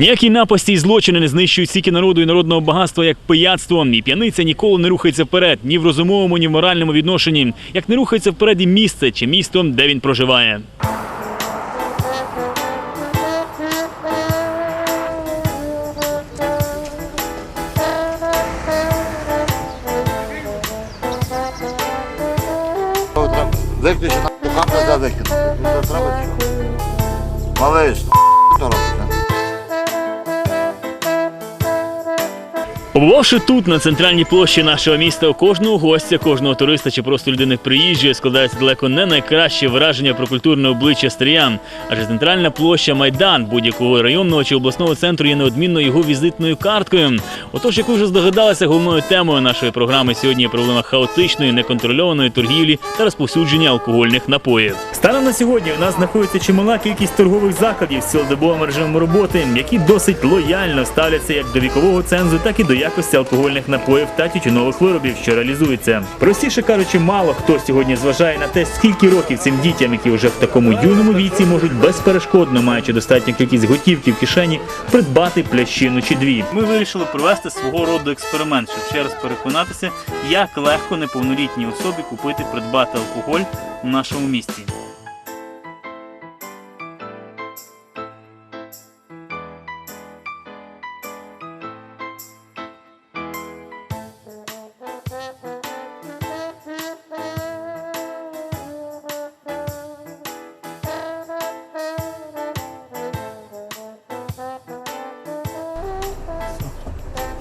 Ніякі напасті і злочини не знищують стільки народу і народного багатства, як пияцтво. І п'яниця ніколи не рухається вперед, ні в розумовому, ні в моральному відношенні. Як не рухається вперед і місце чи місто, де він проживає. Виключи на хам треба викинути. Ну, то треба чи що? Малиш, що робиш? Побувавши тут, на центральній площі нашого міста, у кожного гостя, кожного туриста чи просто людини приїжджої складається далеко не найкраще враження про культурне обличчя Стриян. Адже центральна площа Майдан будь-якого районного чи обласного центру є неодмінно його візитною карткою. Отож, як ви вже здогадалися, головною темою нашої програми сьогодні є проблема хаотичної, неконтрольованої торгівлі та розповсюдження алкогольних напоїв. Станом на сьогодні у нас знаходиться чимала кількість торгових закладів з цілодобовим режимом роботи, які досить лояльно ставляться як до вікового цензу, так і до якості алкогольних напоїв та тютюнових виробів, що реалізуються. Простіше кажучи, мало хто сьогодні зважає на те, скільки років цим дітям, які вже в такому юному віці можуть безперешкодно, маючи достатню кількість готівки в кишені, придбати плящину чи дві. Ми вирішили провести свого роду експеримент, щоб ще раз переконатися, як легко неповнолітній особі купити придбати алкоголь у нашому місті.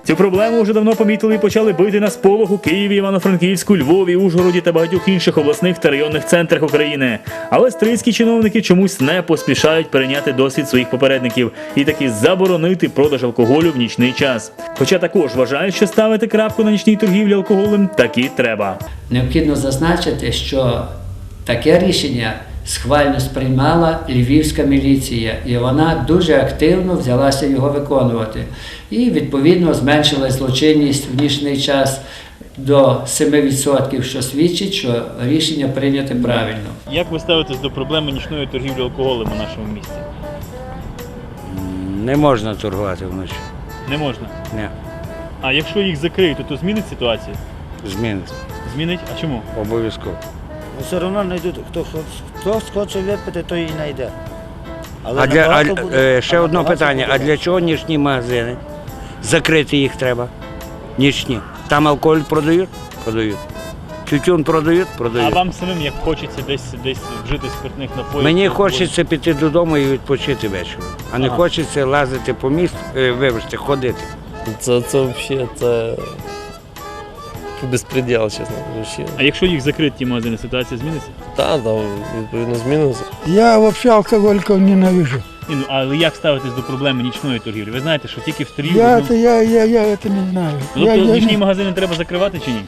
Цю проблему вже давно помітили і почали бити на сполох у Києві, Івано-Франківську, Львові, Ужгороді та багатьох інших обласних та районних центрах України. Але стрийські чиновники чомусь не поспішають перейняти досвід своїх попередників і таки заборонити продаж алкоголю в нічний час. Хоча також вважають, що ставити крапку на нічній торгівлі алкоголем таки треба. Необхідно зазначити, що таке рішення схвально сприймала львівська міліція, і вона дуже активно взялася його виконувати. І відповідно зменшила злочинність в нічний час до 7%, що свідчить, що рішення прийняте правильно. Як ви ставитесь до проблеми нічної торгівлі алкоголем у нашому місті? Не можна торгувати вночі. Не можна. Не, А якщо їх закриють, то змінить ситуацію? зміниться. Змінить? А чому? Обов'язково. Все одно знайдуть, хто, хто хоче випити, то і знайде. Але А для, а, буде- ще а одне питання: а для чого нічні магазини? Закрити їх треба. Нічні. Там алкоголь продають? Продають. Тютюн продають? продають. А вам самим як хочеться десь десь вжити спиртних напоїв? Мені хочеться піти додому і відпочити вечором. А не Ага. хочеться лазити по місту, е, вибачте, ходити. Це, це взагалі це безпреділ, чесно кажучи. А якщо їх закрити ті магазини, ситуація зміниться? Та, там відповідно змінилося. Я вообще алкоголиков ненавижу. Ні, ну але як ставитись до проблеми нічної торгівлі? Ви знаєте, що тільки в стрію. Я это, я, я, я это не знаю. Тобто Я, я нічні не- магазини треба закривати чи ні?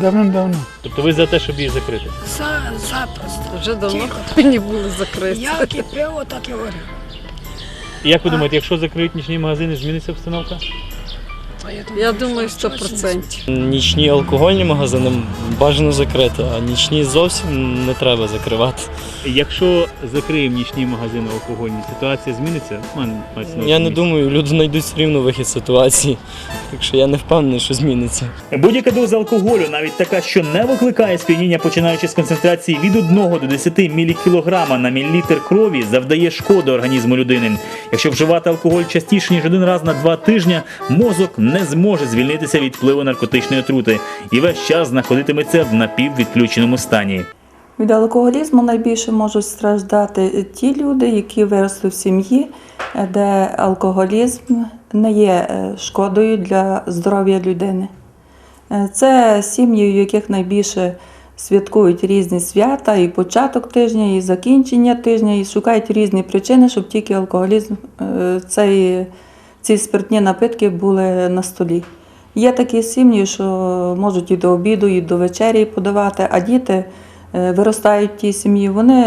давно-давно. Тобто ви за те, щоб їх закрити? За, запросто. Вже давно повинні були закрити. Як і пиво, так і горілка. І як ви думаєте, якщо закриють нічні магазини, зміниться обстановка? Я Я думаю, щось 100%. Нічні алкогольні магазини бажано закрити, а нічні зовсім не треба закривати. Якщо закриємо нічні магазини алкогольні, ситуація зміниться? Я не думаю, люди знайдуть все рівно вихід з ситуації. Так що я не впевнений, що зміниться. Будь-яка доза алкоголю, навіть така, що не викликає сп'яніння, починаючи з концентрації від 1 до 10 мілікілограма на мілілітр крові, завдає шкоди організму людини. Якщо вживати алкоголь частіше ніж один раз на два тижні, мозок не зможе звільнитися від впливу наркотичної отрути і весь час знаходитиметься в напіввідключеному стані. Від алкоголізму найбільше можуть страждати ті люди, які виросли в сім'ї, де алкоголізм не є е, шкодою для здоров'я людини. Е, Це сім'ї, в яких найбільше святкують різні свята, і початок тижня, і закінчення тижня, і шукають різні причини, щоб тільки алкоголізм, е, цей, ці спиртні напитки були на столі. Є такі сім'ї, що можуть і до обіду, і до вечері подавати, а діти е, виростають в тій сім'ї, вони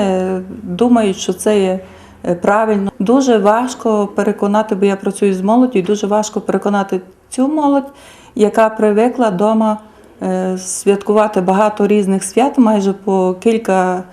думають, що це є е, правильно. Дуже важко переконати, бо я працюю з молоддю, дуже важко переконати цю молодь, яка привикла вдома е, святкувати багато різних свят, майже по кілька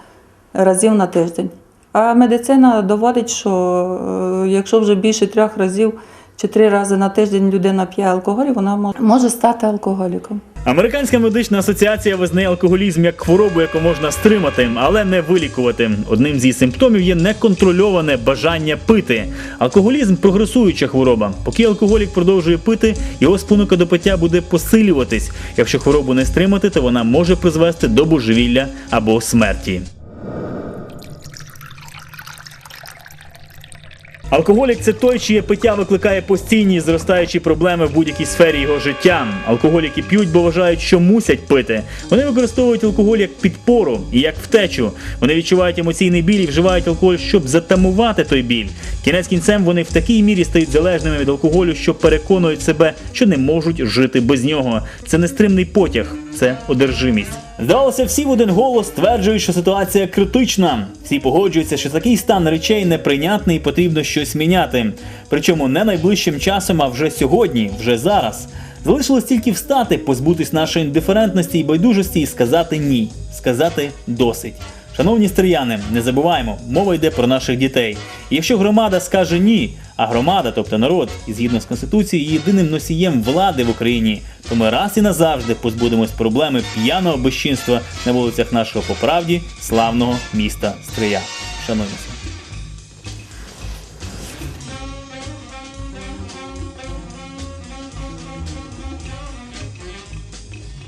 разів на тиждень. А медицина доводить, що якщо вже більше трьох разів чи три рази на тиждень людина п'є алкоголь, вона може- стати алкоголіком. Американська медична асоціація визнає алкоголізм як хворобу, яку можна стримати, але не вилікувати. Одним з її симптомів є неконтрольоване бажання пити. Алкоголізм прогресуюча хвороба. Поки алкоголік продовжує пити, його спонука до пиття буде посилюватись. Якщо хворобу не стримати, то вона може призвести до божевілля або смерті. Алкоголік це той, чиє пиття викликає постійні зростаючі проблеми в будь-якій сфері його життя. Алкоголіки п'ють, бо вважають, що мусять пити. Вони використовують алкоголь як підпору і як втечу. Вони відчувають емоційний біль і вживають алкоголь, щоб затамувати той біль. Кінець кінцем вони в такій мірі стають залежними від алкоголю, що переконують себе, що не можуть жити без нього. Це нестримний потяг, це одержимість. Здавалося, всі в один голос стверджують, що ситуація критична. Всі погоджуються, що такий стан речей неприйнятний і потрібно щось міняти. Причому не найближчим часом, а вже сьогодні, вже зараз. Залишилось тільки встати, позбутись нашої індиферентності і байдужості і сказати ні, сказати досить. Шановні стріяни, не забуваємо, мова йде про наших дітей. І якщо громада скаже ні, а громада, тобто народ, і згідно з конституцією, є єдиним носієм влади в Україні, то ми раз і назавжди позбудемось проблеми п'яного безчинства на вулицях нашого по правді славного міста Стрия. Шануємося.